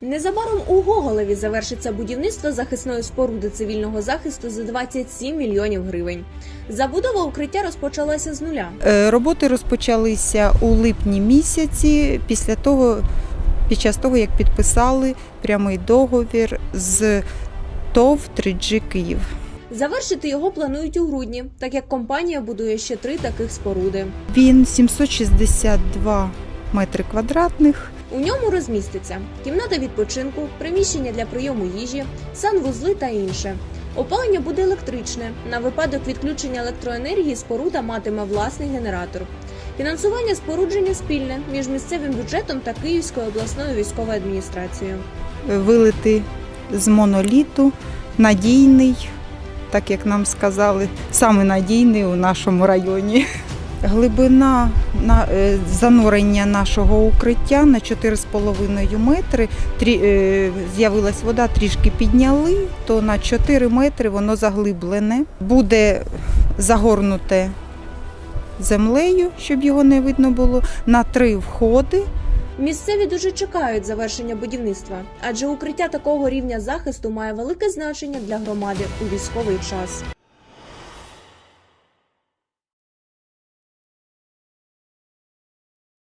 Незабаром у Гоголеві завершиться будівництво захисної споруди цивільного захисту за 27 мільйонів гривень. Забудова укриття розпочалася з нуля. Е, Роботи розпочалися у липні місяці після того, під час того, як підписали прямий договір з ТОВ 3G Київ. Завершити його планують у грудні, так як компанія будує ще три таких споруди. Він 762 метри квадратних. У ньому розміститься кімната відпочинку, приміщення для прийому їжі, санвузли та інше. Опалення буде електричне. На випадок відключення електроенергії споруда матиме власний генератор. Фінансування спорудження спільне між місцевим бюджетом та Київською обласною військовою адміністрацією. Вилити з моноліту, надійний, так як нам сказали, саме надійний у нашому районі. Глибина на, е, занурення нашого укриття на 4,5 метри. Трі, е, з'явилась вода, трішки підняли, то на 4 метри воно заглиблене. Буде загорнуте землею, щоб його не видно було, на три входи. Місцеві дуже чекають завершення будівництва, адже укриття такого рівня захисту має велике значення для громади у військовий час.